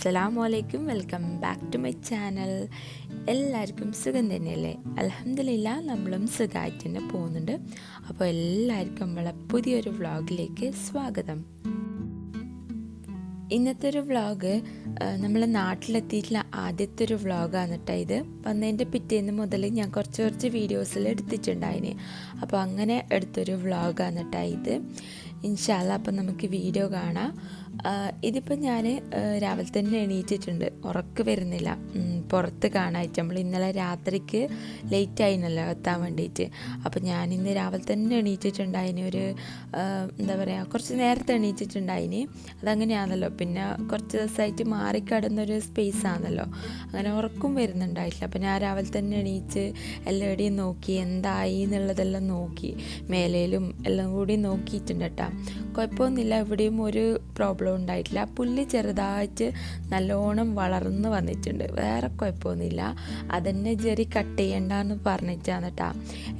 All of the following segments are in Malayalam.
ഹേ ഗായ്സ് അസ്സലാമു അലൈക്കും welcome back to my channel. എല്ലാവർക്കും സുഖം തന്നെയല്ലേ? അലഹമില്ല നമ്മളും സുഖമായിട്ട് തന്നെ പോകുന്നുണ്ട്. അപ്പോൾ എല്ലാവർക്കും നമ്മളെ പുതിയൊരു വ്ളോഗിലേക്ക് സ്വാഗതം. ഇന്നത്തെ ഒരു വ്ളോഗ് നമ്മൾ നാട്ടിലെത്തിയിട്ടുള്ള ആദ്യത്തെ ഒരു വ്ളോഗാണ് കേട്ടോ ഇത്. വന്നതിന്റെ പിറ്റേന്ന് മുതൽ ഞാൻ കുറച്ച് കുറച്ച് വീഡിയോസിൽ എടുത്തിട്ടുണ്ടായിന്. അപ്പോൾ അങ്ങനെ എടുത്തൊരു വ്ളോഗാണ് കേട്ടോ ഇത്. ഇൻഷാല്ല അപ്പം നമുക്ക് വീഡിയോ കാണാം. ഇതിപ്പോൾ ഞാൻ രാവിലെ തന്നെ എണീറ്റിട്ടുണ്ട്. ഉറക്ക് വരുന്നില്ല. പുറത്ത് കാണാനായിട്ട്. നമ്മൾ ഇന്നലെ രാത്രിക്ക് ലേറ്റ് ആയിരുന്നല്ലോ എത്താൻ വേണ്ടിയിട്ട് അപ്പോൾ ഞാൻ ഇന്ന് രാവിലെ തന്നെ എണീറ്റിട്ടുണ്ടായിന്. ഒരു എന്താ പറയുക കുറച്ച് നേരത്തെ എണീറ്റിട്ടുണ്ടായിന്. അതങ്ങനെയാണല്ലോ. പിന്നെ കുറച്ച് ദിവസമായിട്ട് മാറിക്കടന്നൊരു സ്പേസ് ആണല്ലോ. അങ്ങനെ ഉറക്കും വരുന്നുണ്ടായിട്ടില്ല. അപ്പോൾ ഞാൻ രാവിലെ തന്നെ എണീച്ച് എല്ലാവരുടെയും നോക്കി എന്തായി എന്നുള്ളതെല്ലാം നോക്കി. മേലയിലും എല്ലാം കൂടി നോക്കിയിട്ടുണ്ട് കേട്ടോ. കുഴപ്പമൊന്നുമില്ല എവിടെയും ഒരു പ്രോബ്ലം ഉണ്ടായിട്ടില്ല. പുല്ല് ചെറുതായിട്ട് നല്ലോണം വളർന്ന് വന്നിട്ടുണ്ട്. വേറെ കുഴപ്പമൊന്നുമില്ല. അതന്നെ ജെറി കട്ട് ചെയ്യണ്ടെന്ന് പറഞ്ഞിട്ടാണ് കേട്ടാ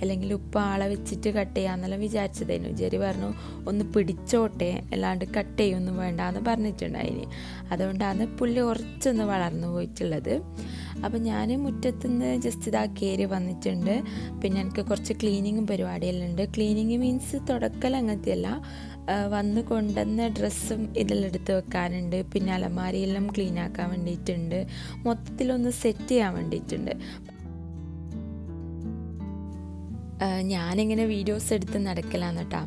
അല്ലെങ്കിൽ ഉപ്പ് ആളെ വെച്ചിട്ട് കട്ട് ചെയ്യാന്നെല്ലാം വിചാരിച്ചതായിരുന്നു ജെറി പറഞ്ഞു ഒന്ന് പിടിച്ചോട്ടെ. അല്ലാണ്ട് കട്ട് ചെയ്യൊന്നും വേണ്ടെന്ന് പറഞ്ഞിട്ടുണ്ടായിന്. അതുകൊണ്ടാണ് പുല്ല് കുറച്ചൊന്ന് വളർന്നു പോയിട്ടുള്ളത്. അപ്പം ഞാൻ മുറ്റത്തുനിന്ന് ജസ്റ്റ് ഇതാ കയറി വന്നിട്ടുണ്ട്. പിന്നെ എനിക്ക് കുറച്ച് ക്ലീനിങ്ങും പരിപാടിയെല്ലാം ഉണ്ട്. ക്ലീനിങ് മീൻസ് തുടക്കൽ അങ്ങനത്തെയല്ല വന്ന് കൊണ്ടുവന്ന ഡ്രസ്സും ഇതെല്ലാം എടുത്ത് വെക്കാനുണ്ട്. പിന്നെ അലമാരിയെല്ലാം ക്ലീൻ ആക്കാൻ വേണ്ടിയിട്ടുണ്ട്. മൊത്തത്തിലൊന്ന് സെറ്റ് ചെയ്യാൻ വേണ്ടിയിട്ടുണ്ട്. ഞാനിങ്ങനെ വീഡിയോസ് എടുത്ത് നടക്കലാന്ന് കേട്ടോ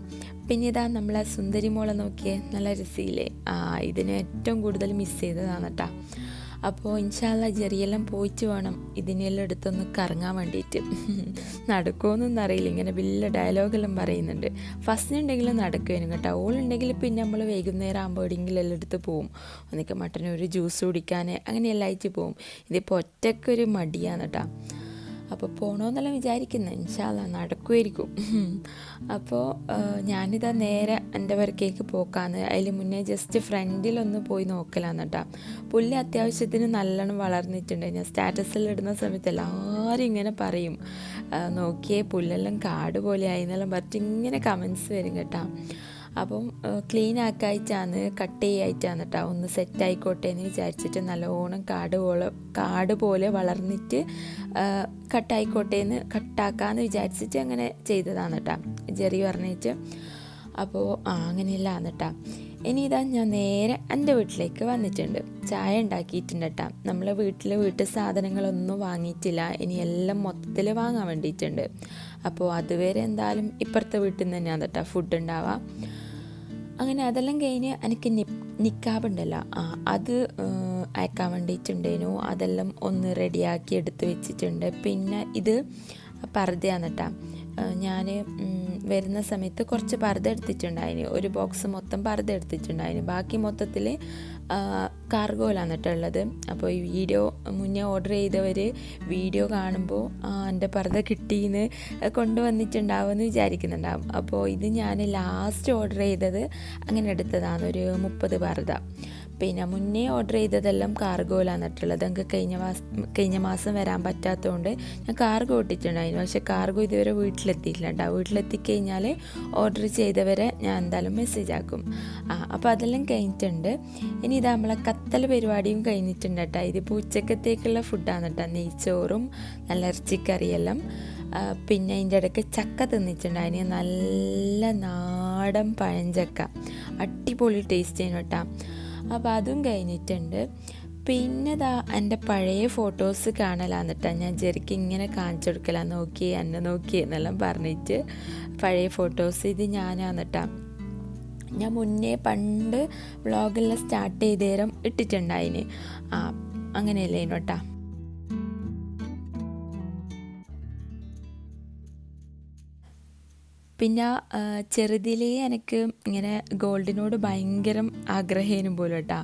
പിന്നെ ഇതാ നമ്മളെ സുന്ദരി മോളെ നോക്കിയേ. നല്ല രസിയില്ലേ ആ ഇതിനെ ഏറ്റവും കൂടുതൽ മിസ് ചെയ്തതാണ് കേട്ടോ അപ്പോൾ ഇൻഷാല്ല ജെറിയെല്ലാം പോയിട്ട് വേണം. ഇതിനെല്ലാം എടുത്തൊന്ന് കറങ്ങാൻ വേണ്ടിയിട്ട് നടക്കുമെന്നൊന്നും അറിയില്ല ഇങ്ങനെ വലിയ ഡയലോഗെല്ലാം പറയുന്നുണ്ട്. ഫസ്റ്റ് ഉണ്ടെങ്കിലും നടക്കുവേനും കേട്ടോ. ഓളുണ്ടെങ്കിൽ പിന്നെ നമ്മൾ വൈകുന്നേരം ആകുമ്പോൾ എവിടെയെങ്കിലും എടുത്ത് പോവും. ഒന്നിക്ക് മട്ടൻ ഒരു ജ്യൂസ് കുടിക്കാൻ അങ്ങനെയെല്ലാം ആയിട്ട് പോവും. ഇതിപ്പോൾ ഒറ്റക്കൊരു മടിയാണ് കേട്ടോ. അപ്പോൾ പോകണമെന്നെല്ലാം വിചാരിക്കുന്നത് ഇൻഷാല്ല നടക്കുമായിരിക്കും അപ്പോൾ ഞാനിതാ നേരെ എന്റെ വരക്കേക്ക് പോക്കാന്ന്. അതിൽ മുന്നേ ജസ്റ്റ് ഫ്രണ്ടിലൊന്ന് പോയി നോക്കലാന്ന് കേട്ടോ പുല്ല് അത്യാവശ്യത്തിന് നല്ലോണം വളർന്നിട്ടുണ്ട്. ഞാൻ സ്റ്റാറ്റസിൽ ഇടുന്ന സമയത്ത് എല്ലാവരും ഇങ്ങനെ പറയും. നോക്കിയേ പുല്ലെല്ലാം കാട് പോലെ ആയി എന്നെല്ലാം പറഞ്ഞിട്ട് ഇങ്ങനെ കമൻസ് വരും കേട്ടോ. അപ്പം ക്ലീൻ ആക്കായിട്ടാണ് കട്ട് ചെയ്യായിട്ടാണ് കേട്ടോ ഒന്ന് സെറ്റ് ആയിക്കോട്ടെ എന്ന് വിചാരിച്ചിട്ട് നല്ലോണം കാട് പോലെ കാട് പോലെ വളർന്നിട്ട് കട്ടായിക്കോട്ടെ എന്ന് കട്ടാക്കാമെന്ന് വിചാരിച്ചിട്ട് അങ്ങനെ ചെയ്തതാണ് കേട്ടോ ജെറി പറഞ്ഞിട്ട്. അപ്പോൾ അങ്ങനെയല്ല എന്നിട്ടാ ഇനി ഇതാ ഞാൻ നേരെ എന്റെ വീട്ടിലേക്ക് വന്നിട്ടുണ്ട്. ചായ ഉണ്ടാക്കിയിട്ടുണ്ട് കേട്ടോ നമ്മൾ വീട്ടിൽ വീട്ടു സാധനങ്ങളൊന്നും വാങ്ങിയിട്ടില്ല. ഇനി എല്ലാം മൊത്തത്തിൽ വാങ്ങാൻ വേണ്ടിയിട്ടുണ്ട്. അപ്പോൾ അതുവരെ എന്തായാലും ഇപ്പുറത്തെ വീട്ടിൽ നിന്ന് തന്നെയാണ് കേട്ടോ ഫുഡ് ഉണ്ടാവുക അങ്ങനെ അതെല്ലാം കഴിഞ്ഞ് എനിക്ക് നി നിക്കാബുണ്ടല്ലോ ആ അത് അയക്കാൻ വേണ്ടിയിട്ടുണ്ടേനു അതെല്ലാം ഒന്ന് റെഡിയാക്കി എടുത്ത് വെച്ചിട്ടുണ്ട്. പിന്നെ ഇത് പർദ്ദയാണ് കേട്ടോ ഞാൻ വരുന്ന സമയത്ത് കുറച്ച് പർദ്ദ എടുത്തിട്ടുണ്ടായിന്. ഒരു ബോക്സ് മൊത്തം പർദ്ദ എടുത്തിട്ടുണ്ടായിന്. ബാക്കി മൊത്തത്തിൽ കാർഗോയിലാണ് കേട്ടുള്ളത് അപ്പോൾ ഈ വീഡിയോ മുന്നേ ഓർഡർ ചെയ്തവർ വീഡിയോ കാണുമ്പോൾ എന്റെ പർദ്ദ കിട്ടിയെന്ന് കൊണ്ടുവന്നിട്ടുണ്ടാവുമെന്ന് വിചാരിക്കുന്നുണ്ടാവും. അപ്പോൾ ഇത് ഞാൻ ലാസ്റ്റ് ഓർഡർ ചെയ്തത് അങ്ങനെ എടുത്തതാണ്. ഒരു മുപ്പത് പർദ്ദ. പിന്നെ മുന്നേ ഓർഡർ ചെയ്തതെല്ലാം കാർഗോയിലാണ് ഇട്ടുള്ളത് എനിക്ക് കഴിഞ്ഞ മാസം കഴിഞ്ഞ മാസം വരാൻ പറ്റാത്തതുകൊണ്ട് ഞാൻ കാർഗോ ഇട്ടിട്ടുണ്ടായിരുന്നു. പക്ഷെ കാർഗോ ഇതുവരെ വീട്ടിലെത്തിയിട്ടില്ല. കേട്ടോ വീട്ടിലെത്തിക്കഴിഞ്ഞാൽ ഓർഡർ ചെയ്തവരെ ഞാൻ എന്തായാലും മെസ്സേജ് ആക്കും. ആ അപ്പോൾ അതെല്ലാം കഴിഞ്ഞിട്ടുണ്ട്. ഇനി ഇത് നമ്മളെ കത്തൽ പരിപാടിയും കഴിഞ്ഞിട്ടുണ്ട് കേട്ടോ. ഇതിപ്പോൾ ഉച്ചക്കത്തേക്കുള്ള ഫുഡാണ് കേട്ടോ. നെയ്ച്ചോറും നല്ല ഇറച്ചിക്കറിയെല്ലാം. പിന്നെ അതിന്റെ ഇടയ്ക്ക് ചക്ക തിന്നിട്ടുണ്ടായിരുന്നു. നല്ല നാടൻ പഴഞ്ചക്ക. അടിപൊളി ടേസ്റ്റ് ചെയ്യുന്നു കേട്ടോ. അപ്പോൾ അതും കഴിഞ്ഞിട്ടുണ്ട്. പിന്നെ ദാ എന്റെ പഴയ ഫോട്ടോസ് കാണലാന്നിട്ടാ ഞാൻ ജെറിക്ക് ഇങ്ങനെ കാണിച്ചു കൊടുക്കലാ. നോക്കി എന്നെ നോക്കി എന്നെല്ലാം പറഞ്ഞിട്ട് പഴയ ഫോട്ടോസ് ഇത് ഞാനാന്നിട്ടാ. ഞാൻ മുന്നേ പണ്ട് വ്ളോഗെല്ലാം സ്റ്റാർട്ട് ചെയ്തേരം ഇട്ടിട്ടുണ്ടായിന്. ആ അങ്ങനെയല്ലേ കേട്ടാ പിന്നെ ചെറുതിലേ എനിക്ക് ഇങ്ങനെ ഗോൾഡിനോട് ഭയങ്കര ആഗ്രഹേനും പോലും കേട്ടോ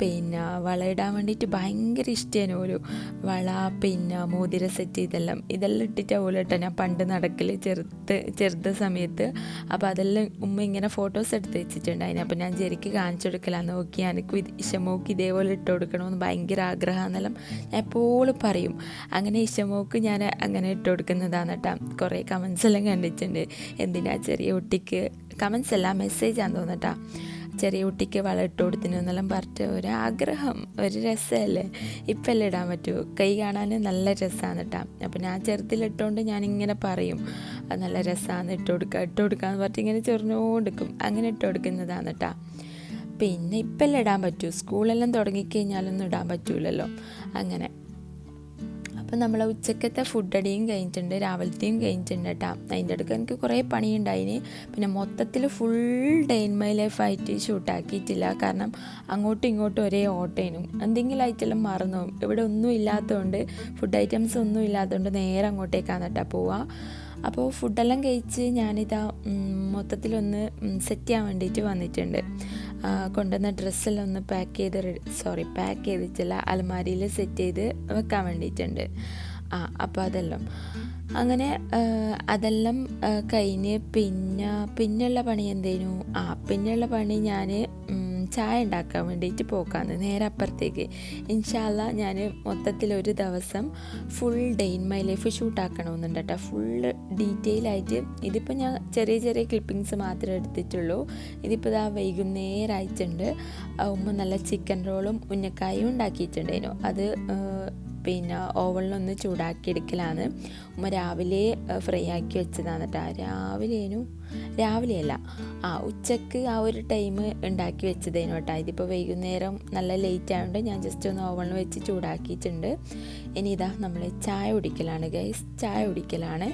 പിന്നെ വളയിടാൻ വേണ്ടിയിട്ട് ഭയങ്കര ഇഷ്ടേനു പോലും വള പിന്നെ മോതിര സെറ്റ് ഇതെല്ലാം ഇതെല്ലാം ഇട്ടിട്ടാ പോലും കേട്ടോ ഞാൻ പണ്ട് നടക്കൽ ചെറുത്ത് ചെറുത സമയത്ത്. അപ്പോൾ അതെല്ലാം ഉമ്മ ഇങ്ങനെ ഫോട്ടോസ് എടുത്ത് വെച്ചിട്ടുണ്ടായിരുന്നു അപ്പോൾ ഞാൻ ജെറിക്ക് കാണിച്ചു കൊടുക്കലാന്ന് നോക്കി എനിക്ക് ഇഷമോക്ക് ഇതേപോലെ ഇട്ട് കൊടുക്കണമെന്ന് ഭയങ്കര ആഗ്രഹമെന്നെല്ലാം ഞാൻ എപ്പോഴും പറയും. അങ്ങനെ ഇഷമോക്ക് ഞാൻ അങ്ങനെ ഇട്ട് കൊടുക്കുന്നതാണ് കേട്ടോ കുറേ കമൻസ് എല്ലാം കണ്ടിട്ടുണ്ട്. എന്തിനാ ചെറിയ കുട്ടിക്ക് കമൻസ് അല്ല മെസ്സേജാന്ന് തോന്നട്ടാ ചെറിയ കുട്ടിക്ക് വളം ഇട്ട് കൊടുത്തിന് എന്നെല്ലാം പറഞ്ഞിട്ട് ഒരു ആഗ്രഹം ഒരു രസമല്ലേ? ഇപ്പം ഇടാൻ പറ്റൂ? കൈ കാണാൻ നല്ല രസമാണ് കേട്ടോ അപ്പം ഞാൻ ചെറുതിലിട്ടുകൊണ്ട് ഞാനിങ്ങനെ പറയും അത് നല്ല രസമാണ് ഇട്ട് കൊടുക്കുക ഇട്ട് കൊടുക്കാന്ന് പറഞ്ഞിട്ട് ഇങ്ങനെ ചൊറിഞ്ഞുകൊടുക്കും അങ്ങനെ ഇട്ട് കൊടുക്കുന്നതാണ് കേട്ടോ പിന്നെ ഇപ്പം ഇടാൻ പറ്റൂ? സ്കൂളെല്ലാം തുടങ്ങിക്കഴിഞ്ഞാലൊന്നും ഇടാൻ പറ്റൂലല്ലോ. അങ്ങനെ. അപ്പം നമ്മൾ ഉച്ചക്കത്തെ ഫുഡ് അടിയും കഴിഞ്ഞിട്ടുണ്ട്. രാവിലത്തെയും കഴിഞ്ഞിട്ടുണ്ട് കേട്ടോ. അതിന്റെ അടുക്ക് എനിക്ക് കുറേ പണിയുണ്ടായിന്. പിന്നെ മൊത്തത്തിൽ full day in my life ആയിട്ട് ഷൂട്ടാക്കിയിട്ടില്ല കാരണം അങ്ങോട്ടും ഇങ്ങോട്ടും ഒരേ ഓട്ടേനും. എന്തെങ്കിലും ആയിട്ടെല്ലാം മറന്നു. ഇവിടെ ഒന്നും ഇല്ലാത്തതുകൊണ്ട് ഫുഡ് ഐറ്റംസ് ഒന്നും ഇല്ലാത്തതുകൊണ്ട് നേരെ അങ്ങോട്ടേക്കാണ് കേട്ടോ പോവുക. അപ്പോൾ ഫുഡെല്ലാം കഴിച്ച് ഞാനിതാ മൊത്തത്തിലൊന്ന് സെറ്റ് ചെയ്യാൻ വേണ്ടിയിട്ട് വന്നിട്ടുണ്ട്. കൊണ്ടുവന്ന ഡ്രസ്സെല്ലാം ഒന്ന് പാക്ക് ചെയ്ത് സോറി പാക്ക് ചെയ്തിട്ടില്ല അലമാരിയിൽ സെറ്റ് ചെയ്ത് വെക്കാൻ വേണ്ടിയിട്ടുണ്ട്. ആ അപ്പോൾ അതെല്ലാം. അങ്ങനെ അതെല്ലാം കഴിഞ്ഞ് പിന്നെ പിന്നെയുള്ള പണി എന്തേനു? ആ പിന്നെയുള്ള പണി ഞാൻ ചായ ഉണ്ടാക്കാൻ വേണ്ടിയിട്ട് പോക്കാന്ന് നേരെ അപ്പുറത്തേക്ക്. ഇൻഷാല്ല ഞാൻ മൊത്തത്തിൽ ഒരു ദിവസം full day in my life ഷൂട്ടാക്കണമെന്നുണ്ട് കേട്ടോ. ഫുൾ ഡീറ്റെയിൽ ആയിട്ട് ഇതിപ്പോൾ ഞാൻ ചെറിയ ചെറിയ ക്ലിപ്പിങ്സ് മാത്രമേ എടുത്തിട്ടുള്ളൂ. ഇതിപ്പോൾ ഇതാ വൈകുന്നേരമായിട്ടുണ്ട് ഉമ്മ നല്ല ചിക്കൻ റോളും ഉന്നക്കായും ഉണ്ടാക്കിയിട്ടുണ്ടായിരുന്നു. അത് പിന്നെ ഓവണിലൊന്ന് ചൂടാക്കി എടുക്കലാണ്. ഉമ്മ രാവിലെ ഫ്രൈ ആക്കി വെച്ചതാണ് കേട്ടോ രാവിലേനു? രാവിലെയല്ല. ആ ഉച്ചയ്ക്ക് ആ ഒരു ടൈം ഉണ്ടാക്കി വെച്ചതേനു കേട്ടോ ഇതിപ്പോൾ വൈകുന്നേരം നല്ല ലേറ്റ് ആയതുകൊണ്ട് ഞാൻ ജസ്റ്റ് ഒന്ന് ഓവണിൽ വെച്ച് ചൂടാക്കിയിട്ടുണ്ട്. ഇനി ഇതാ നമ്മൾ ചായ കുടിക്കലാണ് ഗൈസ് ചായ കുടിക്കലാണ്.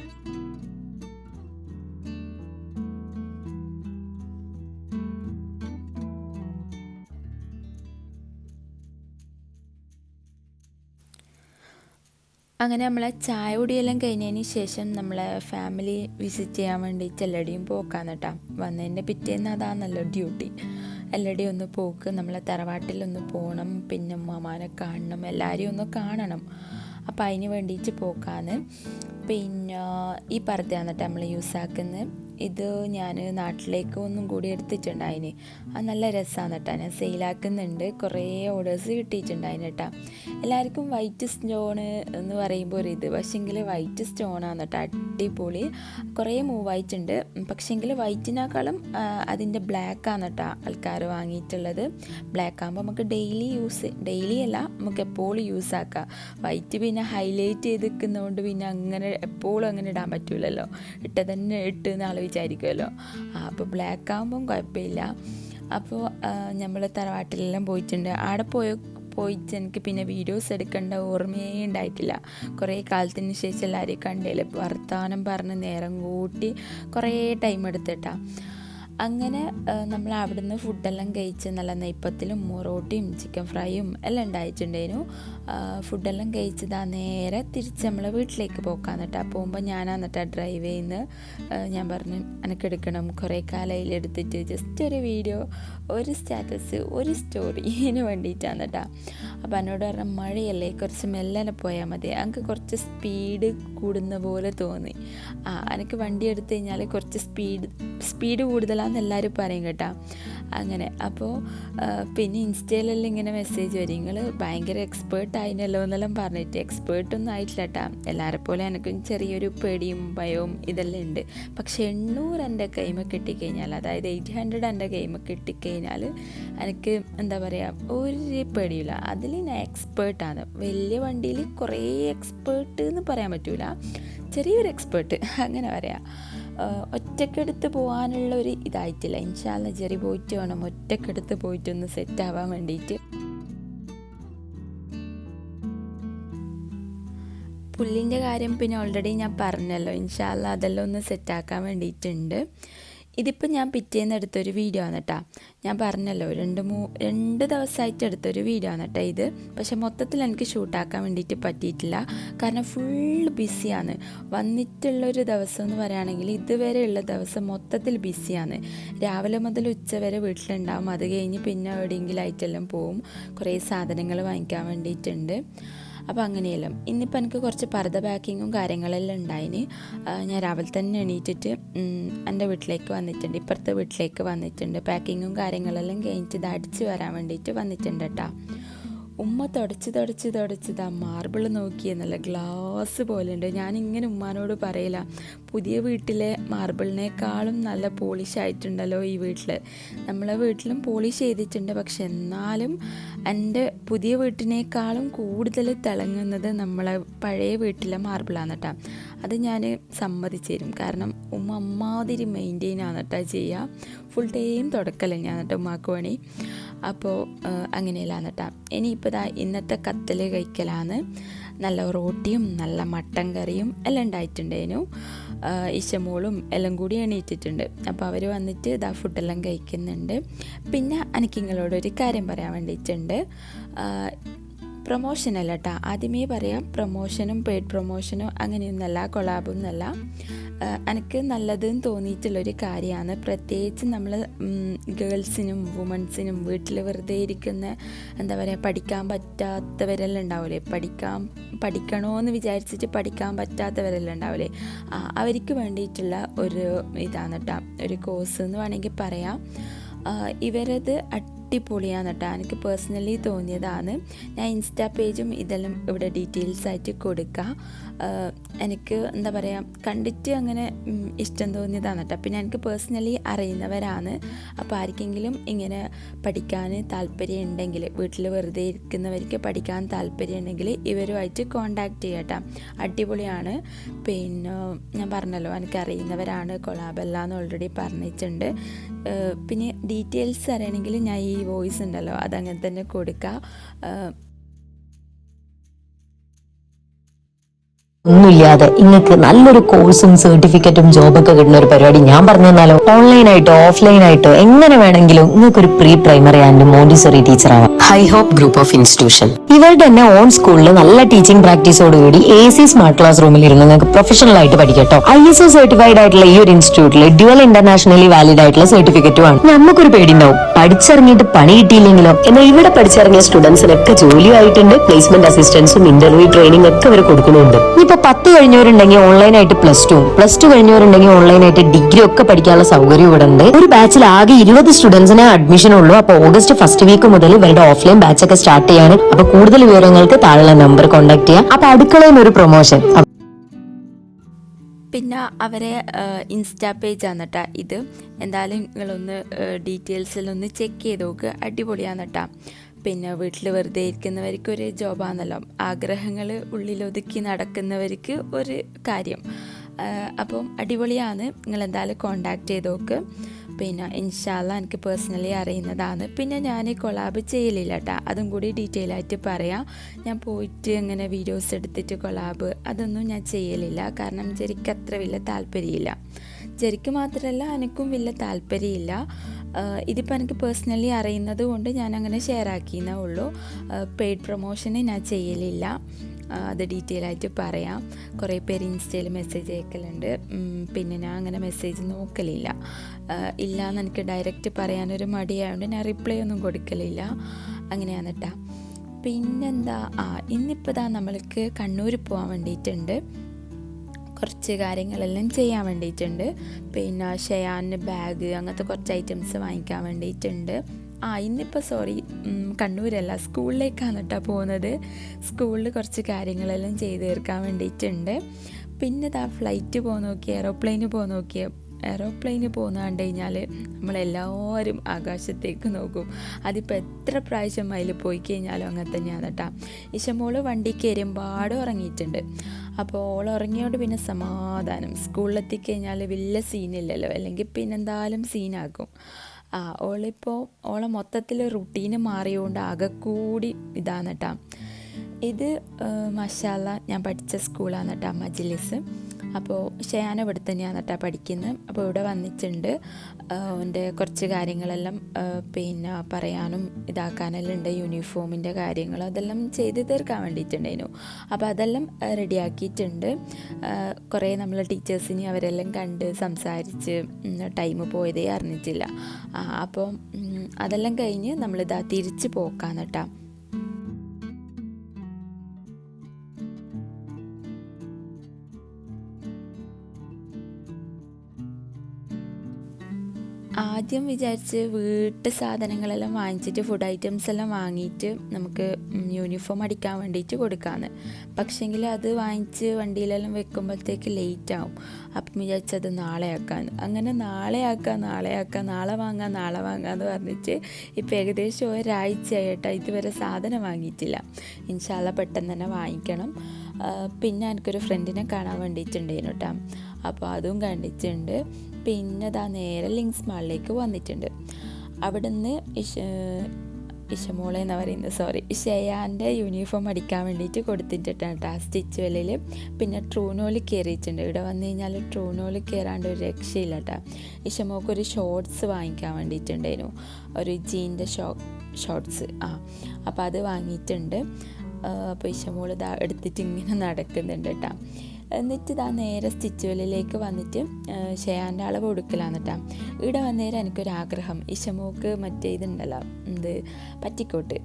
അങ്ങനെ നമ്മളെ ചായ കുടിയെല്ലാം കഴിഞ്ഞതിന് ശേഷം നമ്മളെ ഫാമിലി വിസിറ്റ് ചെയ്യാൻ വേണ്ടി ചെല്ലടിയും പോക്കാന്ന് കേട്ടോ വന്നതിന്റെ പിറ്റേന്ന് അതാണല്ലോ ഡ്യൂട്ടി എല്ലടി ഒന്ന് പോക്ക് നമ്മളെ തറവാട്ടിലൊന്ന് പോകണം പിന്നെ അമ്മമാനെ കാണണം എല്ലാവരെയും ഒന്ന് കാണണം. അപ്പം അതിന് വേണ്ടിയിട്ട് പോക്കാന്ന്. പിന്നെ ഈ കേട്ടോ നമ്മൾ യൂസ് ആക്കുന്നത് ഇത് ഞാൻ നാട്ടിലേക്ക് ഒന്നും കൂടി എടുത്തിട്ടുണ്ട് അതിന് അത് നല്ല രസമാണ് കേട്ടോ ഞാൻ സെയിലാക്കുന്നുണ്ട് കുറേ ഓർഡേഴ്സ് കിട്ടിയിട്ടുണ്ട് അതിന് കേട്ടോ എല്ലാവർക്കും വൈറ്റ് സ്റ്റോൺ എന്ന് പറയുമ്പോൾ ഒരു ഇത്. പക്ഷേങ്കിൽ വൈറ്റ് സ്റ്റോണാണ് കേട്ടോ അടിപൊളി. കുറേ മൂവ് ആയിട്ടുണ്ട്. പക്ഷേങ്കിൽ വൈറ്റിനേക്കാളും അതിന്റെ ബ്ലാക്കാണ് കേട്ടോ ആൾക്കാർ വാങ്ങിയിട്ടുള്ളത്. ബ്ലാക്ക് ആകുമ്പോൾ നമുക്ക് ഡെയിലി യൂസ് ഡെയിലി അല്ല നമുക്ക് എപ്പോഴും യൂസ് ആക്കാം. വൈറ്റ് പിന്നെ ഹൈലൈറ്റ് ചെയ്ത് നിൽക്കുന്നതുകൊണ്ട് പിന്നെ അങ്ങനെ എപ്പോഴും അങ്ങനെ ഇടാൻ പറ്റില്ലല്ലോ ഇട്ട തന്നെ ഇട്ട് നാളെ വിചാരിക്കുമല്ലോ. അപ്പോൾ ബ്ലാക്ക് ആകുമ്പം കുഴപ്പമില്ല. അപ്പോൾ നമ്മൾ തറവാട്ടിലെല്ലാം പോയിട്ടുണ്ട്. അവിടെ പോയ പോയിട്ട് എനിക്ക് പിന്നെ വീഡിയോസ് എടുക്കേണ്ട ഓർമ്മയേ ഉണ്ടായിട്ടില്ല. കുറേ കാലത്തിന് ശേഷം എല്ലാവരെയും കണ്ടില്ല വർത്തമാനം പറഞ്ഞ് നേരം കൂട്ടി കുറേ ടൈം എടുത്തിട്ടാണ് അങ്ങനെ നമ്മൾ അവിടുന്ന് ഫുഡെല്ലാം കഴിച്ച് നല്ല നെയ്പ്പത്തിലും മുറോട്ടിയും ചിക്കൻ ഫ്രൈയും എല്ലാം ഉണ്ടായിട്ടുണ്ടായിരുന്നു. ഫുഡെല്ലാം കഴിച്ചതാ നേരെ തിരിച്ച് നമ്മൾ വീട്ടിലേക്ക് പോക്കാൻ കേട്ടോ. പോകുമ്പോൾ ഞാനാണ് കേട്ടോ ഡ്രൈവ് ചെയ്യുന്നത്. ഞാൻ പറഞ്ഞു എനിക്ക് എടുക്കണം. കുറേ കാലയിൽ എടുത്തിട്ട്. ജസ്റ്റ് ഒരു വീഡിയോ ഒരു സ്റ്റാറ്റസ് ഒരു സ്റ്റോറി ഇതിന് വേണ്ടിയിട്ടാണ് കേട്ടോ. അപ്പോൾ എന്നോട് പറഞ്ഞ മഴയല്ലേ കുറച്ച് മെല്ലനെ പോയാൽ മതി. എനിക്ക് കുറച്ച് സ്പീഡ് കൂടുന്ന പോലെ തോന്നി. ആ എനിക്ക് വണ്ടി എടുത്തു കഴിഞ്ഞാൽ കുറച്ച് സ്പീഡ് സ്പീഡ് കൂടുതലാണെന്ന് എല്ലാവരും പറയും കേട്ടോ. അങ്ങനെ. അപ്പോൾ പിന്നെ ഇൻസ്റ്റയിലെല്ലാം ഇങ്ങനെ മെസ്സേജ് വരും നിങ്ങൾ ഭയങ്കര എക്സ്പേർട്ട് ആയിനല്ലോ എന്നെല്ലാം പറഞ്ഞിട്ട്. എക്സ്പേർട്ടൊന്നും ആയിട്ടില്ല കേട്ടോ എല്ലാവരെ പോലെ എനിക്കും ചെറിയൊരു പേടിയും ഭയവും ഇതെല്ലാം ഉണ്ട് പക്ഷെ എണ്ണൂറ് എന്റെ കൈമ കിട്ടിക്കഴിഞ്ഞാൽ അതായത് എയ്റ്റ് ഹൺഡ്രഡ് എന്റെ കൈമ കിട്ടിക്കഴിഞ്ഞാൽ എനിക്ക് എന്താ പറയുക ഒരു പേടിയില്ല അതിൽ ഞാൻ എക്സ്പേർട്ടാണ് വലിയ വണ്ടിയിൽ കുറേ എക്സ്പേർട്ട് എന്ന് പറയാൻ പറ്റൂല. ചെറിയൊരു എക്സ്പേർട്ട് അങ്ങനെ പറയാം. ഒറ്റക്കെടുത്ത് പോകാനുള്ള ഒരു ഇതായിട്ടില്ല. ഇൻഷാല്ല ചെറി പോയിട്ട് വേണം. ഒറ്റക്കെടുത്ത് പോയിട്ടൊന്ന് സെറ്റ് ആവാൻ വേണ്ടിയിട്ട് പുല്ലിന്റെ കാര്യം പിന്നെ ഓൾറെഡി ഞാൻ പറഞ്ഞല്ലോ. ഇൻഷാല്ല അതെല്ലാം ഒന്ന് സെറ്റാക്കാൻ വേണ്ടിയിട്ടുണ്ട് ഇതിപ്പോൾ ഞാൻ പിറ്റേന്ന് എടുത്തൊരു വീഡിയോ ആണ് കേട്ടോ ഞാൻ പറഞ്ഞല്ലോ രണ്ട് മൂ രണ്ട് ദിവസമായിട്ട് എടുത്തൊരു വീഡിയോ ആണ് കേട്ടോ ഇത്. പക്ഷെ മൊത്തത്തിൽ എനിക്ക് ഷൂട്ടാക്കാൻ വേണ്ടിയിട്ട് പറ്റിയിട്ടില്ല. കാരണം ഫുൾ ബിസിയാണ് വന്നിട്ടുള്ളൊരു ദിവസം എന്ന് പറയുകയാണെങ്കിൽ ഇതുവരെയുള്ള ദിവസം മൊത്തത്തിൽ ബിസിയാണ് രാവിലെ മുതൽ ഉച്ച വരെ വീട്ടിലുണ്ടാവും. അത് കഴിഞ്ഞ് പിന്നെ എവിടെയെങ്കിലും ആയിട്ടെല്ലാം പോവും. കുറേ സാധനങ്ങൾ വാങ്ങിക്കാൻ വേണ്ടിയിട്ടുണ്ട്. അപ്പോൾ അങ്ങനെയെല്ലാം. ഇന്നിപ്പോൾ എനിക്ക് കുറച്ച് പർദ്ദ പാക്കിങ്ങും കാര്യങ്ങളെല്ലാം ഉണ്ടായിന്. ഞാൻ രാവിലെ തന്നെ എണീറ്റിട്ട് എന്റെ വീട്ടിലേക്ക് വന്നിട്ടുണ്ട്. ഇപ്പുറത്തെ വീട്ടിലേക്ക് വന്നിട്ടുണ്ട്. പാക്കിങ്ങും കാര്യങ്ങളെല്ലാം കഴിഞ്ഞിട്ട് ഇത് അടിച്ച് വരാൻ വേണ്ടിയിട്ട് വന്നിട്ടുണ്ട് കേട്ടോ ഉമ്മ തുടച്ച് തുടച്ച് തുടച്ചത് ആ മാർബിൾ നോക്കി നല്ല ഗ്ലാസ് പോലെ ഉണ്ട് ഞാനിങ്ങനെ ഉമ്മാനോട് പറയില്ല പുതിയ വീട്ടിലെ മാർബിളിനേക്കാളും നല്ല പോളിഷ് ആയിട്ടുണ്ടല്ലോ ഈ വീട്ടിൽ നമ്മളെ വീട്ടിലും പോളിഷ് ചെയ്തിട്ടുണ്ട് പക്ഷെ എന്നാലും എന്റെ പുതിയ വീട്ടിനേക്കാളും കൂടുതൽ തിളങ്ങുന്നത് നമ്മളെ പഴയ വീട്ടിലെ മാർബിളാണ് കേട്ടോ അത് ഞാൻ സമ്മതിച്ചു തരും. കാരണം ഉമ്മ അമ്മാതിരി മെയിന്റെയിൻ ആണ് കേട്ടോ ചെയ്യുക ഫുൾ ടൈം തുടക്കല്ലേ ഞാൻ കേട്ടോ ഉമ്മാക്ക് പണി. അപ്പോൾ അങ്ങനെയല്ലാന്ന് കേട്ടോ ഇനിയിപ്പോൾ ഇതാ ഇന്നത്തെ കത്തൽ കഴിക്കലാണ്. നല്ല റോട്ടിയും നല്ല മട്ടൻ കറിയും എല്ലാം ഉണ്ടായിട്ടുണ്ടേനു. ഇശമോളും എല്ലാം കൂടി എണീറ്റിട്ടുണ്ട്. അപ്പോൾ അവർ വന്നിട്ട് ഇതാ ഫുഡെല്ലാം കഴിക്കുന്നുണ്ട്. പിന്നെ എനിക്ക് നിങ്ങളോടൊരു കാര്യം പറയാൻ വേണ്ടിയിട്ടുണ്ട്. പ്രൊമോഷൻ അല്ല കേട്ടോ ആദ്യമേ പറയാം പ്രൊമോഷനും പെയ്ഡ് പ്രൊമോഷനും അങ്ങനെയൊന്നല്ല കൊളാബൊന്നുമല്ല എനിക്ക് നല്ലതെന്ന് തോന്നിയിട്ടുള്ളൊരു കാര്യമാണ്. പ്രത്യേകിച്ച് നമ്മൾ ഗേൾസിനും വുമൺസിനും വീട്ടിൽ വെറുതെ ഇരിക്കുന്ന എന്താ പറയുക പഠിക്കാൻ പറ്റാത്തവരെല്ലാം ഉണ്ടാവില്ലേ പഠിക്കാൻ പഠിക്കണമെന്ന് വിചാരിച്ചിട്ട് പഠിക്കാൻ പറ്റാത്തവരെല്ലാം ഉണ്ടാവില്ലേ അവർക്ക് വേണ്ടിയിട്ടുള്ള ഒരു ഇതാണ് കേട്ടോ ഒരു കോഴ്സ് എന്ന് വേണമെങ്കിൽ പറയാം. ഇവരത് അടിപൊളിയാണ് കേട്ടോ. എനിക്ക് പേഴ്സണലി തോന്നിയതാണ്. ഞാൻ ഇൻസ്റ്റാ പേജും ഇതെല്ലാം ഇവിടെ ഡീറ്റെയിൽസ് ആയിട്ട് കൊടുക്കാം. എനിക്ക് എന്താ പറയുക കണ്ടിട്ട് അങ്ങനെ ഇഷ്ടം തോന്നിയതാണ് കേട്ടോ. പിന്നെ എനിക്ക് പേഴ്സണലി അറിയുന്നവരാണ്. അപ്പോൾ ആർക്കെങ്കിലും ഇങ്ങനെ പഠിക്കാൻ താല്പര്യം ഉണ്ടെങ്കിൽ വീട്ടിൽ വെറുതെ ഇരിക്കുന്നവർക്ക് പഠിക്കാൻ താല്പര്യം ഉണ്ടെങ്കിൽ ഇവരുമായിട്ട് കോണ്ടാക്ട് ചെയ്യട്ടോ അടിപൊളിയാണ്. പിന്നെ ഞാൻ പറഞ്ഞല്ലോ എനിക്ക് അറിയുന്നവരാണ്. കൊളാബല്ല എന്ന് ഓൾറെഡി പറഞ്ഞിട്ടുണ്ട്. പിന്നെ ഡീറ്റെയിൽസ് അറിയണമെങ്കിൽ ഞാൻ ഈ വോയിസ് ഉണ്ടല്ലോ അതങ്ങനെ തന്നെ കൊടുക്കുക ഒന്നുമില്ലാതെ ഇങ്ങക്ക് നല്ലൊരു കോഴ്സും സർട്ടിഫിക്കറ്റും ജോബൊക്കെ കിട്ടുന്ന ഒരു പരിപാടി ഞാൻ പറഞ്ഞു തന്നാലോ ഓഫ്ലൈൻ ആയിട്ടോ എങ്ങനെ വേണമെങ്കിലും നിങ്ങൾക്ക് ഒരു pre primary and montessori teacher ആവാം. High hope group of institution ഇവരുടെ തന്നെ ഓൺ സ്കൂളിൽ നല്ല ടീച്ചിങ് പ്രാക്ടീസോടുകൂടി എ സി സ്മാർട്ട് ക്ലാസ് റൂമിൽ ഇരുന്ന് നിങ്ങൾക്ക് പ്രൊഫഷണൽ ആയിട്ട് പഠിക്കട്ടോ ഐ എസ് ഒ സർട്ടിഫൈഡ് ആയിട്ടുള്ള ഈ ഒരു ഇൻസ്റ്റിറ്റ്യൂട്ടിൽ ഡ്യുവൽ ഇന്റർനാഷണലി വാലിഡ് ആയിട്ടുള്ള സർട്ടിഫിക്കറ്റും ആണ്. നമുക്കൊരു പേടിണ്ടാവും പഠിച്ചിറങ്ങിയിട്ട് പണി കിട്ടിയില്ലെങ്കിലോ? എന്നാൽ ഇവിടെ പഠിച്ചിറങ്ങിയ സ്റ്റുഡൻസിനൊക്കെ ജോലിയായിട്ടുണ്ട്. പ്ലേസ്മെന്റ് അസിസ്റ്റൻസും ഇന്റർവ്യൂ ട്രെയിനിങ് ഒക്കെ അവർ കൊടുക്കുന്നുണ്ട്. ഇപ്പൊ പത്ത് കഴിഞ്ഞവരുണ്ടെങ്കിൽ ഓൺലൈനായിട്ട് പ്ലസ് ടു പ്ലസ് ടു കഴിഞ്ഞവരുണ്ടെങ്കിൽ ഓൺലൈനായിട്ട് ഡിഗ്രി ഒക്കെ പഠിക്കാനുള്ള സൗകര്യം ഇവിടെ ഉണ്ട് ഒരു ബാച്ചിൽ ആകെ ഇരുപത് സ്റ്റുഡൻസിനെ അഡ്മിഷൻ ഉള്ളൂ. അപ്പൊ ഓഗസ്റ്റ് ഫസ്റ്റ് വീക്ക് മുതൽ ഇവരുടെ ഓഫ്ലൈൻ ബാച്ച് ഒക്കെ സ്റ്റാർട്ട് ചെയ്യാണ്. അപ്പൊ കൂടുതൽ വിവരങ്ങൾക്ക് താഴെ നമ്പർ കോൺടാക്ട് ചെയ്യാം. അപ്പൊ അടുക്കളയിൽ ഒരു പ്രൊമോഷൻ പിന്നെ അവരെ ഇൻസ്റ്റാ പേജാണ് കേട്ടോ ഇത്. എന്തായാലും നിങ്ങളൊന്ന് ഡീറ്റെയിൽസിലൊന്ന് ചെക്ക് ചെയ്ത് നോക്ക്. അടിപൊളിയാണ് പിന്നെ വീട്ടിൽ വെറുതെ ഇരിക്കുന്നവർക്ക് ഒരു ജോബാണല്ലോ ആഗ്രഹങ്ങൾ ഉള്ളിലൊതുക്കി നടക്കുന്നവർക്ക് ഒരു കാര്യം. അപ്പം അടിപൊളിയാണ്. നിങ്ങൾ എന്തായാലും കോണ്ടാക്ട് ചെയ്ത് നോക്ക്. പിന്നെ ഇൻഷാല്ല എനിക്ക് പേഴ്സണലി അറിയുന്നതാണ്. പിന്നെ ഞാൻ ഈ കൊളാബ് ചെയ്യലില്ല കേട്ടോ അതും കൂടി ഡീറ്റെയിൽ ആയിട്ട് പറയാം. ഞാൻ പോയിട്ട് ഇങ്ങനെ വീഡിയോസ് എടുത്തിട്ട് കൊളാബ് അതൊന്നും ഞാൻ ചെയ്യലില്ല. കാരണം ശരിക്ക് അത്ര വലിയ താല്പര്യമില്ല. ജെറിക്ക് മാത്രമല്ല എനിക്കും വലിയ താല്പര്യമില്ല. ഇതിപ്പോൾ എനിക്ക് പേഴ്സണലി അറിയുന്നത് കൊണ്ട് ഞാൻ അങ്ങനെ ഷെയർ ആക്കിയെന്നേ ഉള്ളൂ. പെയ്ഡ് പ്രൊമോഷന് ഞാൻ ചെയ്യലില്ല. അത് ഡീറ്റെയിൽ ആയിട്ട് പറയാം. കുറേ പേര് ഇൻസ്റ്റയിൽ മെസ്സേജ് അയക്കലുണ്ട്. പിന്നെ ഞാൻ അങ്ങനെ മെസ്സേജ് നോക്കലില്ല. ഇല്ല എന്ന് എനിക്ക് ഡയറക്റ്റ് പറയാനൊരു മടിയായതുകൊണ്ട് ഞാൻ റിപ്ലൈ ഒന്നും കൊടുക്കലില്ല. അങ്ങനെയാണ് കേട്ടോ പിന്നെന്താ? ആ ഇന്നിപ്പോൾ ഇതാ നമ്മൾക്ക് കണ്ണൂർ പോകാൻ വേണ്ടിയിട്ടുണ്ട് കുറച്ച് കാര്യങ്ങളെല്ലാം ചെയ്യാൻ വേണ്ടിയിട്ടുണ്ട് പിന്നെ ഷെയാന് ബാഗ് അങ്ങനത്തെ കുറച്ച് ഐറ്റംസ് വാങ്ങിക്കാൻ വേണ്ടിയിട്ടുണ്ട് ആ ഇന്നിപ്പോൾ സോറി കണ്ണൂരല്ല സ്കൂളിലേക്കാണ് കേട്ടോ പോകുന്നത് സ്കൂളിൽ കുറച്ച് കാര്യങ്ങളെല്ലാം ചെയ്തു തീർക്കാൻ വേണ്ടിയിട്ടുണ്ട്. പിന്നെ ഇതാ ഫ്ലൈറ്റ് പോകാൻ നോക്കി എയറോപ്ലെയിന് പോകാൻ നോക്കിയ എയറോപ്ലെയിന് പോകുന്ന കണ്ടു കഴിഞ്ഞാൽ നമ്മളെല്ലാവരും ആകാശത്തേക്ക് നോക്കും. അതിപ്പോൾ എത്ര പ്രാവശ്യം അതിൽ പോയി കഴിഞ്ഞാലും അങ്ങനെ തന്നെയാണ് കേട്ടോ ഇഷമോൾ വണ്ടി കയറിയമ്പാടും ഉറങ്ങിയിട്ടുണ്ട്. അപ്പോൾ ഓൾ ഉറങ്ങിയോണ്ട് പിന്നെ സമാധാനം. സ്കൂളിലെത്തിക്കഴിഞ്ഞാൽ വലിയ സീനില്ലല്ലോ അല്ലെങ്കിൽ പിന്നെന്തായാലും സീനാക്കും ആ ഓളിപ്പോൾ ഓളെ മൊത്തത്തിൽ റുട്ടീന് മാറിയോണ്ട് ആകെ കൂടി ഇതാണ് കേട്ടോ ഇത് മഷാല ഞാൻ പഠിച്ച സ്കൂളാണ് കേട്ടോ മജിലിസ്. അപ്പോൾ ഷയാന ഇവിടെ തന്നെയാണ് കേട്ടോ പഠിക്കുന്നത് അപ്പോൾ ഇവിടെ വന്നിട്ടുണ്ട്. എന്റെ കുറച്ച് കാര്യങ്ങളെല്ലാം പിന്നെ പറയാനും ഇതാക്കാനെല്ലാം ഉണ്ട്. യൂണിഫോമിന്റെ കാര്യങ്ങൾ അതെല്ലാം ചെയ്ത് തീർക്കാൻ വേണ്ടിയിട്ടുണ്ടായിരുന്നു. അപ്പോൾ അതെല്ലാം റെഡിയാക്കിയിട്ടുണ്ട്. കുറേ നമ്മൾ ടീച്ചേഴ്സിനെ അവരെല്ലാം കണ്ട് സംസാരിച്ച് ടൈം പോയതേ അറിഞ്ഞിട്ടില്ല. അപ്പോൾ അതെല്ലാം കഴിഞ്ഞ് നമ്മളിതാ തിരിച്ച് പോക്കാന്ന് ആദ്യം വിചാരിച്ച് വീട്ടു സാധനങ്ങളെല്ലാം വാങ്ങിച്ചിട്ട് ഫുഡ് ഐറ്റംസ് എല്ലാം വാങ്ങിയിട്ട് നമുക്ക് യൂണിഫോം അടിക്കാൻ വേണ്ടിയിട്ട് കൊടുക്കാമെന്ന് പക്ഷേങ്കിൽ അത് വാങ്ങിച്ച് വണ്ടിയിലെല്ലാം വെക്കുമ്പോഴത്തേക്ക് ലേറ്റ് ആവും. അപ്പം വിചാരിച്ചത് നാളെ ആക്കാമെന്ന് അങ്ങനെ നാളെ ആക്കാം നാളെ ആക്കാം നാളെ വാങ്ങാം നാളെ വാങ്ങാമെന്ന് പറഞ്ഞിട്ട് ഇപ്പം ഏകദേശം ഒരാഴ്ചയായിട്ട് ഇതുവരെ സാധനം വാങ്ങിയിട്ടില്ല. ഇൻഷാല്ല പെട്ടെന്ന് തന്നെ വാങ്ങിക്കണം. പിന്നെ എനിക്കൊരു ഫ്രണ്ടിനെ കാണാൻ വേണ്ടിയിട്ടുണ്ടായിരുന്നു കേട്ടോ അപ്പോൾ അതും കണ്ടിട്ടുണ്ട്. പിന്നെ ദാ നേരെ ലിങ്സ് മാളിലേക്ക് വന്നിട്ടുണ്ട്. അവിടുന്ന് ഇഷ ഇഷമോളെ എന്ന് പറയുന്നത്? സോറി ഷെയാന്റെ യൂണിഫോം അടിക്കാൻ വേണ്ടിയിട്ട് കൊടുത്തിട്ടുണ്ട് കേട്ടോ സ്റ്റിച്ച് വെല്ലിൽ പിന്നെ ട്രൂനോൽ കയറിയിട്ടുണ്ട്. ഇവിടെ വന്നു കഴിഞ്ഞാൽ ട്രൂനോൽ കയറാണ്ട് ഒരു രക്ഷയില്ല കേട്ടോ ഇഷമോക്ക് ഒരു ഷോർട്സ് വാങ്ങിക്കാൻ വേണ്ടിയിട്ടുണ്ടായിരുന്നു. ഒരു ജീന്റെ ഷോ ഷോർട്സ് ആ. അപ്പോൾ അത് വാങ്ങിയിട്ടുണ്ട്. അപ്പോൾ ഇഷമോൾ ഇതാ എടുത്തിട്ട് ഇങ്ങനെ നടക്കുന്നുണ്ട് കേട്ടോ എന്നിട്ട് ഇതാ നേരെ സ്റ്റിച്ച് വെല്ലിലേക്ക് വന്നിട്ട് ഷെയാന്റെ അളവ് കൊടുക്കലാന്ന് കേട്ടോ ഇവിടെ വന്നേരം എനിക്കൊരാഗ്രഹം. ഇഷമോക്ക് മറ്റേ ഇതുണ്ടല്ലോ എന്ത് പറ്റിക്കോട്ട്.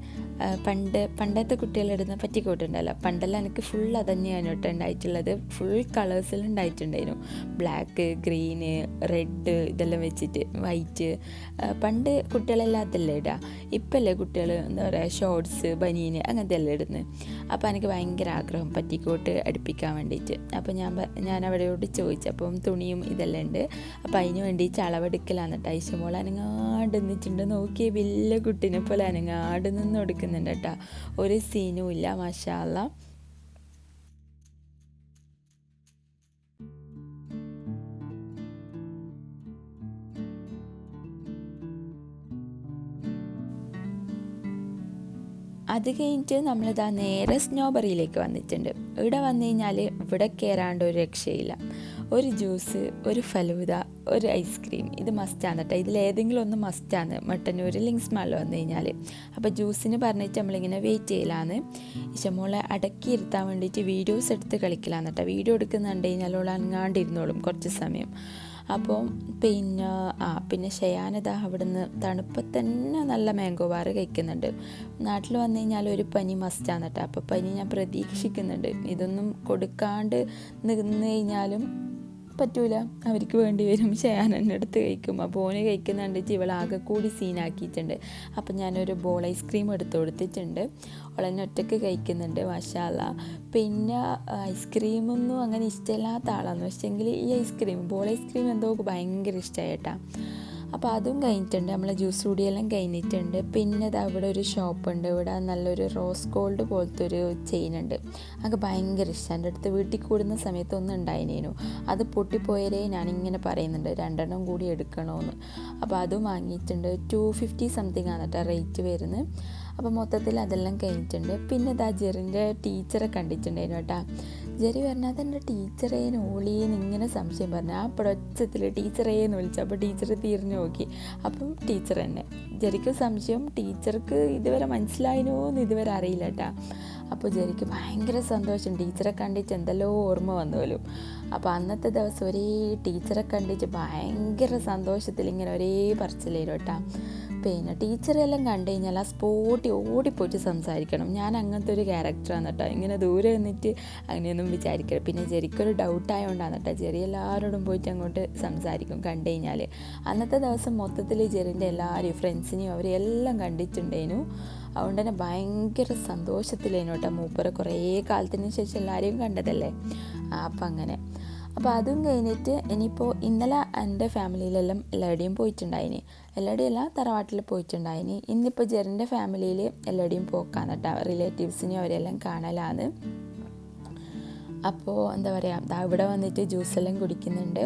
പണ്ട് പണ്ടത്തെ കുട്ടികളിടുന്ന പറ്റിക്കോട്ട് ഉണ്ടല്ലോ പണ്ടെല്ലാം എനിക്ക് ഫുൾ അത് തന്നെയാണ് കേട്ടോ ഉണ്ടായിട്ടുള്ളത് ഫുൾ കളേഴ്സിൽ ഉണ്ടായിട്ടുണ്ടായിരുന്നു. ബ്ലാക്ക് ഗ്രീന് റെഡ് ഇതെല്ലാം വെച്ചിട്ട് വൈറ്റ് പണ്ട് കുട്ടികളെല്ലാം അതല്ലേ ഇടുക ഇപ്പല്ലേ കുട്ടികൾ എന്താ പറയുക ഷോർട്സ് ബനീന് അങ്ങനത്തെ എല്ലാം ഇടുന്നത് അപ്പോൾ എനിക്ക് ഭയങ്കര ആഗ്രഹം പറ്റിക്കോട്ട് അടുപ്പിക്കാൻ വേണ്ടിയിട്ട് അപ്പോൾ ഞാൻ ഞാൻ അവരോട് ചോദിച്ചു അപ്പം തുണിയും ഇതെല്ലാം ഉണ്ട്. അപ്പോൾ അതിന് വേണ്ടി ചളവെടുക്കലാണ് കേട്ടോ ഐശമോൾ അനങ്ങാണ്ട് നിന്നിട്ടുണ്ട്. നോക്കിയ വലിയ കുട്ടീനെ പോലെ അനങ്ങാണ്ട് നിന്ന് കൊടുക്കുന്നുണ്ട് കേട്ടോ ഒരു സീനും ഇല്ല മഷാല്ല അത് കഴിഞ്ഞിട്ട് നമ്മളിതാ നേരെ സ്നോബറിയിലേക്ക് വന്നിട്ടുണ്ട്. ഇവിടെ വന്നു കഴിഞ്ഞാൽ ഇവിടെ കയറാണ്ട് ഒരു രക്ഷയില്ല. ഒരു ജ്യൂസ് ഒരു ഫലൂദ ഒരു ഐസ്ക്രീം ഇത് മസ്റ്റാണ് കേട്ടോ ഇതിലേതെങ്കിലും ഒന്ന് മസ്റ്റാണ് മട്ടന്നൂർ ലിങ്സ് മാളിൽ വന്നു കഴിഞ്ഞാൽ അപ്പോൾ ജ്യൂസിന് പറഞ്ഞിട്ട് നമ്മളിങ്ങനെ വെയിറ്റ് ചെയ്യലാണ്. ഇഷമോളെ അടക്കി ഇരുത്താൻ വേണ്ടിയിട്ട് വീഡിയോസ് എടുത്ത് കളിക്കലാന്ന് കേട്ടോ വീഡിയോ എടുക്കുന്നുണ്ട് കഴിഞ്ഞാൽ അനങ്ങാണ്ടിരുന്നോളും കുറച്ച് സമയം. അപ്പോൾ പിന്നെ ആ പിന്നെ ഷയാനത അവിടുന്ന് തണുപ്പത്ത് തന്നെ നല്ല മാംഗോ ബാർ കഴിക്കുന്നുണ്ട്. നാട്ടിൽ വന്നു കഴിഞ്ഞാൽ ഒരു പനി മസ്റ്റാണ് കേട്ടോ അപ്പോൾ പനി ഞാൻ പ്രതീക്ഷിക്കുന്നുണ്ട്. ഇതൊന്നും കൊടുക്കാണ്ട് നിന്ന് കഴിഞ്ഞാലും പറ്റൂല. അവർക്ക് വേണ്ടി വരും. ഷയാൻ അടുത്ത് കഴിക്കും. അപ്പോൾ ഓന് കഴിക്കുന്നുണ്ട്. ആകെ കൂടി സീനാക്കിയിട്ടുണ്ട് അപ്പം ഞാനൊരു ബോൾ ഐസ്ക്രീം എടുത്ത് കൊടുത്തിട്ടുണ്ട്. ഓളെന്നെ ഒറ്റയ്ക്ക് കഴിക്കുന്നുണ്ട്. മഷാല പിന്നെ ഐസ്ക്രീമൊന്നും അങ്ങനെ ഇഷ്ടമില്ലാത്ത ആളാണ് പക്ഷേങ്കിൽ ഈ ഐസ്ക്രീം ബോൾ ഐസ്ക്രീം എന്തോ ഭയങ്കര ഇഷ്ടമായിട്ടാ അപ്പോൾ അതും കഴിഞ്ഞിട്ടുണ്ട്. നമ്മളെ ജ്യൂസ് കൂടിയെല്ലാം കഴിഞ്ഞിട്ടുണ്ട്. പിന്നെ അത് അവിടെ ഒരു ഷോപ്പുണ്ട് ഇവിടെ നല്ലൊരു റോസ് ഗോൾഡ് പോലത്തെ ഒരു ചെയിൻ ഉണ്ട്. അത് ഭയങ്കര ഇഷ്ടം. എന്റെ അടുത്ത് വീട്ടിൽ കൂടുന്ന സമയത്ത് ഒന്നും ഉണ്ടായിനേനു. അത് പൊട്ടിപ്പോയാലേ ഞാനിങ്ങനെ പറയുന്നുണ്ട്. രണ്ടെണ്ണം കൂടി എടുക്കണമെന്ന് അപ്പോൾ അതും വാങ്ങിയിട്ടുണ്ട്. ടു ഫിഫ്റ്റി സംതിങ് ആണ് കേട്ടോ റേറ്റ് വരുന്നത്. അപ്പോൾ മൊത്തത്തിൽ അതെല്ലാം കഴിഞ്ഞിട്ടുണ്ട്. പിന്നെ ഇതാ ജെറിന്റെ ടീച്ചറെ കണ്ടിട്ടുണ്ടായിരുന്നു കേട്ടോ. ജെറി പറഞ്ഞാൽ അതെന്റെ ടീച്ചറേന്ന് ഓളിയെന്ന് ഇങ്ങനെ സംശയം പറഞ്ഞു. ആ പ്രൊച്ചത്തിൽ ടീച്ചറേന്ന് വിളിച്ചു. അപ്പോൾ ടീച്ചർ തിരിഞ്ഞു നോക്കി. അപ്പം ടീച്ചർ തന്നെ ജെറിക്ക് സംശയം ടീച്ചർക്ക് ഇതുവരെ മനസ്സിലായിനോ എന്ന് ഇതുവരെ അറിയില്ല കേട്ടോ. അപ്പോൾ ജെറിക്ക് ഭയങ്കര സന്തോഷം. ടീച്ചറെ കണ്ടിട്ട് എന്തെല്ലോ ഓർമ്മ വന്നുപോലും അപ്പോൾ അന്നത്തെ ദിവസം ഒരേ ടീച്ചറെ കണ്ടിട്ട് ഭയങ്കര സന്തോഷത്തിൽ ഇങ്ങനെ ഒരേ പറച്ചിലേരും കേട്ടോ. പിന്നെ ടീച്ചറെല്ലാം കണ്ടു കഴിഞ്ഞാൽ ആ സ്പോട്ടി ഓടിപ്പോയിട്ട് സംസാരിക്കണം. ഞാൻ അങ്ങനത്തെ ഒരു ക്യാരക്ടറാണ് കേട്ടോ ഇങ്ങനെ ദൂരെ നിന്നിട്ട് അങ്ങനെയൊന്നും വിചാരിക്കണം പിന്നെ ജെറിക്കൊരു ഡൗട്ട് ആയതുകൊണ്ടാണ് കേട്ടോ ജെറി എല്ലാവരോടും പോയിട്ട് അങ്ങോട്ട് സംസാരിക്കും കണ്ടു കഴിഞ്ഞാൽ. അന്നത്തെ ദിവസം മൊത്തത്തിൽ ജെറിന്റെ എല്ലാവരെയും ഫ്രണ്ട്സിനെയും അവരെല്ലാം കണ്ടിട്ടുണ്ടേനു. അതുകൊണ്ട് തന്നെ ഭയങ്കര സന്തോഷത്തിലേനു കേട്ടോ മൂപ്പരെ കുറേ കാലത്തിന് ശേഷം എല്ലാവരെയും കണ്ടതല്ലേ? അപ്പം അങ്ങനെ. അപ്പോൾ അതും കഴിഞ്ഞിട്ട് ഇനിയിപ്പോൾ ഇന്നലെ എന്റെ ഫാമിലിയിലെല്ലാം എല്ലാവരുടെയും പോയിട്ടുണ്ടായിന്. എല്ലാവരുടെയും എല്ലാം തറവാട്ടിൽ പോയിട്ടുണ്ടായിന്. ഇന്നിപ്പോൾ ജെറിന്റെ ഫാമിലിയിൽ എല്ലാവരുടെയും പോക്കാണ് കേട്ടോ. റിലേറ്റീവ്സിനെ അവരെല്ലാം കാണലാണ്. അപ്പോൾ എന്താ പറയുക അവിടെ വന്നിട്ട് ജ്യൂസെല്ലാം കുടിക്കുന്നുണ്ട്.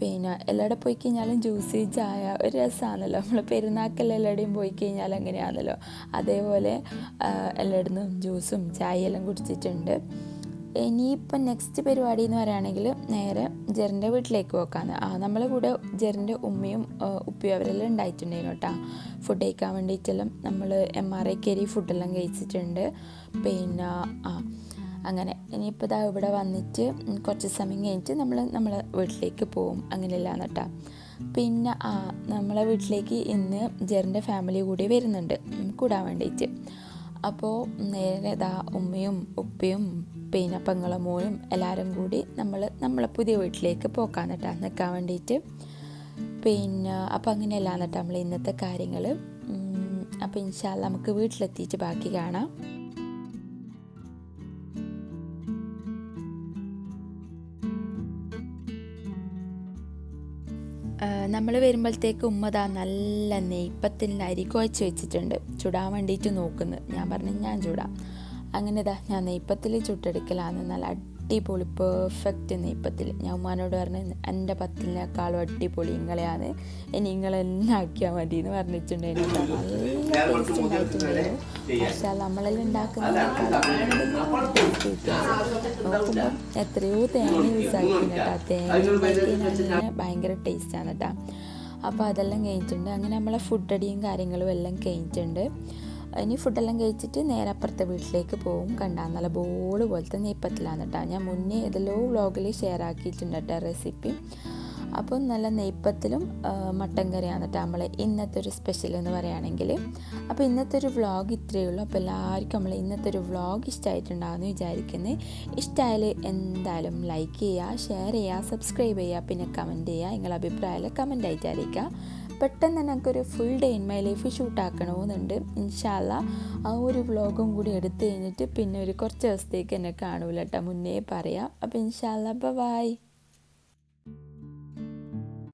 പിന്നെ എല്ലാവിടെ പോയി കഴിഞ്ഞാലും ജ്യൂസ് ചായ ഒരു രസമാണല്ലോ നമ്മൾ പെരുന്നാക്കെല്ലാം എല്ലാവരുടെയും പോയി കഴിഞ്ഞാൽ അങ്ങനെയാണല്ലോ. അതേപോലെ എല്ലായിടത്തും ജ്യൂസും ചായയെല്ലാം കുടിച്ചിട്ടുണ്ട്. ഇനിയിപ്പം നെക്സ്റ്റ് പരിപാടി എന്ന് പറയുകയാണെങ്കിൽ നേരെ ജെറിന്റെ വീട്ടിലേക്ക് പോക്കാന്ന്. ആ നമ്മളെ കൂടെ ജെറിന്റെ ഉമ്മയും ഉപ്പയും അവരെല്ലാം ഉണ്ടായിട്ടുണ്ടായിരുന്നു കേട്ടോ. ഫുഡ് കഴിക്കാൻ വേണ്ടിയിട്ടെല്ലാം നമ്മൾ എം ആർ ഐ കയറി ഫുഡെല്ലാം കഴിച്ചിട്ടുണ്ട്. പിന്നെ ആ അങ്ങനെ. ഇനിയിപ്പോൾ ഇതാ ഇവിടെ വന്നിട്ട് കുറച്ച് സമയം കഴിഞ്ഞിട്ട് നമ്മൾ നമ്മളെ വീട്ടിലേക്ക് പോവും. അങ്ങനെയല്ല കേട്ടോ. പിന്നെ ആ നമ്മളെ വീട്ടിലേക്ക് ഇന്ന് ജെറിന്റെ ഫാമിലി കൂടി വരുന്നുണ്ട്. കൂടാൻ വേണ്ടിയിട്ട്. അപ്പോൾ നേരെ ഇതാ ഉമ്മയും ഉപ്പയും പിന്നെ പെങ്ങളെ മോനും എല്ലാവരും കൂടി നമ്മൾ നമ്മളെ പുതിയ വീട്ടിലേക്ക് പോക്കാൻ കേട്ടാ നിൽക്കാൻ വേണ്ടിയിട്ട് പിന്നെ അപ്പോൾ അങ്ങനെയല്ല എന്നിട്ട് നമ്മൾ ഇന്നത്തെ കാര്യങ്ങൾ അപ്പോൾ ഇൻഷാല്ല നമുക്ക് വീട്ടിലെത്തിയിട്ട് ബാക്കി കാണാം. നമ്മൾ വരുമ്പോഴത്തേക്ക് ഉമ്മതാ നല്ല നെയ്പ്പത്തിൽ അരി കുഴച്ച് വെച്ചിട്ടുണ്ട്. ചുടാൻ വേണ്ടിയിട്ട് നോക്കുന്നു. ഞാൻ പറഞ്ഞു ഞാൻ ചൂടാം. അങ്ങനെ ഇതാ ഞാൻ നെയ്പ്പത്തിൽ ചുട്ടെടുക്കലാണ് നല്ല അടിപൊളി പെർഫെക്റ്റ് നെയ്പ്പത്തിൽ ഞാൻ ഉമ്മാനോട് പറഞ്ഞു എന്റെ പത്തിലിനേക്കാളും അടിപൊളി ഇങ്ങളെയാണ്. ഇനി ഇങ്ങളെന്നെ ആക്കിയാൽ മതി എന്ന് പറഞ്ഞിട്ടുണ്ടായിരുന്നു എത്രയോ തേങ്ങ യൂസ് ആക്കിയിട്ടുണ്ട് കേട്ടോ തേങ്ങ ഭയങ്കര ടേസ്റ്റാണ് കേട്ടോ അപ്പോൾ അതെല്ലാം കഴിഞ്ഞിട്ടുണ്ട്. അങ്ങനെ നമ്മളെ ഫുഡ് അടിയും കാര്യങ്ങളും എല്ലാം കഴിഞ്ഞിട്ടുണ്ട്. ഇനി ഫുഡെല്ലാം കഴിച്ചിട്ട് നേരെ അപ്പുറത്തെ വീട്ടിലേക്ക് പോകും. കണ്ടാൽ നല്ല ബോൾ പോലത്തെ നെയ്പ്പത്തിലാണ് കേട്ടോ ഞാൻ മുന്നേ ഏതെല്ലോ വ്ളോഗിൽ ഷെയർ ആക്കിയിട്ടുണ്ട് കേട്ടോ റെസിപ്പി അപ്പോൾ നല്ല നെയ്പ്പത്തിലും മട്ടൻ കറിയാണ് കേട്ടോ നമ്മൾ ഇന്നത്തെ ഒരു സ്പെഷ്യൽ എന്ന് പറയുകയാണെങ്കിൽ അപ്പോൾ ഇന്നത്തെ ഒരു വ്ളോഗ് ഇത്രയേ ഉള്ളൂ. അപ്പോൾ എല്ലാവർക്കും നമ്മൾ ഇന്നത്തെ ഒരു വ്ളോഗ് ഇഷ്ടമായിട്ടുണ്ടാകുമെന്ന് വിചാരിക്കുന്നത് ഇഷ്ടമായാൽ എന്തായാലും ലൈക്ക് ചെയ്യുക ഷെയർ ചെയ്യുക സബ്സ്ക്രൈബ് ചെയ്യുക പിന്നെ കമന്റ് ചെയ്യുക നിങ്ങളുടെ അഭിപ്രായം കമന്റ് ആയിട്ട് അറിയിക്കുക പെട്ടെന്ന് തന്നെ എനിക്കൊരു full day in my life ഷൂട്ടാക്കണമെന്നുണ്ട് ഇൻഷാല്ല ആ ഒരു വ്ലോഗും കൂടി എടുത്തു കഴിഞ്ഞിട്ട് പിന്നെ ഒരു കുറച്ച് ദിവസത്തേക്ക് എന്നെ കാണൂല കേട്ടോ മുന്നേ പറയാം. അപ്പോൾ ഇൻഷാല്ല ബൈ